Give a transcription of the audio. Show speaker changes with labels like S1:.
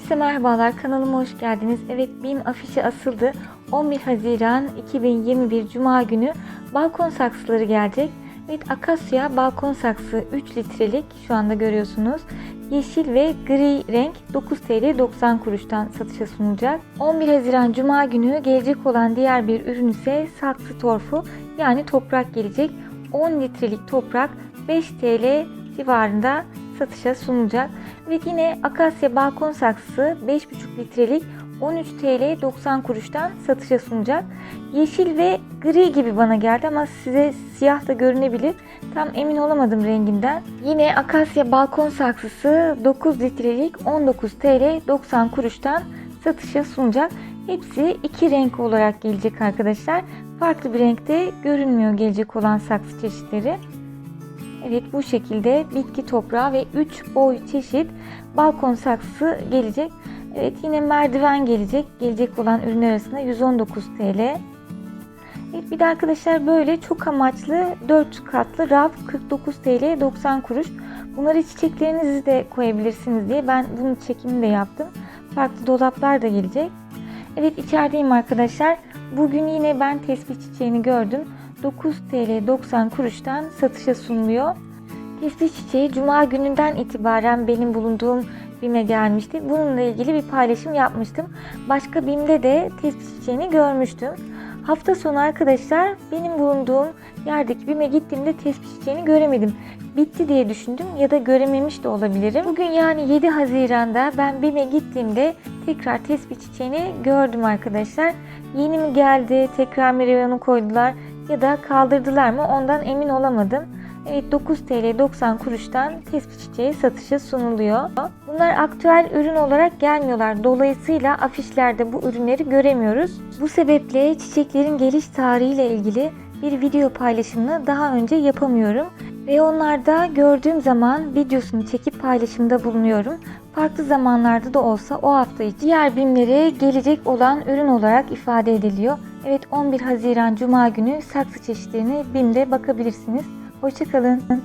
S1: Hepsi merhabalar kanalıma hoş geldiniz. Evet BİM afişi asıldı. 11 Haziran 2021 Cuma günü balkon saksıları gelecek. Evet Akasya balkon saksı 3 litrelik şu anda görüyorsunuz. Yeşil ve gri renk 9 TL 90 kuruştan satışa sunulacak. 11 Haziran Cuma günü gelecek olan diğer bir ürün ise saksı torfu yani toprak gelecek. 10 litrelik toprak 5 TL civarında satışa sunulacak. Ve yine Akasya balkon saksısı 5,5 litrelik 13 TL 90 kuruştan satışa sunacak. Yeşil ve gri gibi bana geldi ama size siyah da görünebilir. Tam emin olamadım renginden. Yine Akasya balkon saksısı 9 litrelik 19 TL 90 kuruştan satışa sunacak. Hepsi iki renk olarak gelecek arkadaşlar. Farklı bir renkte görünmüyor gelecek olan saksı çeşitleri. Evet bu şekilde bitki toprağı ve 3 boy çeşit balkon saksısı gelecek. Evet yine merdiven gelecek. Gelecek olan ürünler arasında 119 TL. Evet bir de arkadaşlar böyle çok amaçlı 4 katlı raf 49 TL 90 kuruş. Bunları çiçeklerinizi de koyabilirsiniz diye ben bunun çekimini de yaptım. Farklı dolaplar da gelecek. Evet içerideyim arkadaşlar. Bugün yine ben tespih çiçeğini gördüm. 9 TL 90 kuruştan satışa sunuluyor. Tespih çiçeği cuma gününden itibaren benim bulunduğum BİM'e gelmişti. Bununla ilgili bir paylaşım yapmıştım. Başka BİM'de de tespih çiçeğini görmüştüm. Hafta sonu arkadaşlar benim bulunduğum yerdeki BİM'e gittiğimde tespih çiçeğini göremedim. Bitti diye düşündüm ya da görememiş de olabilirim. Bugün yani 7 Haziran'da ben BİM'e gittiğimde tekrar tespih çiçeğini gördüm arkadaşlar. Yeni mi geldi, tekrar mı reyonu koydular ya da kaldırdılar mı ondan emin olamadım. Evet 9 TL 90 kuruştan tespih çiçeği satışa sunuluyor. Bunlar aktüel ürün olarak gelmiyorlar. Dolayısıyla afişlerde bu ürünleri göremiyoruz. Bu sebeple çiçeklerin geliş tarihiyle ilgili bir video paylaşımını daha önce yapamıyorum. Reyonlarda gördüğüm zaman videosunu çekip paylaşımda bulunuyorum. Farklı zamanlarda da olsa o hafta diğer BİM'lere gelecek olan ürün olarak ifade ediliyor. Evet 11 Haziran Cuma günü saksı çeşitlerine BİM'de bakabilirsiniz. Hoşçakalın.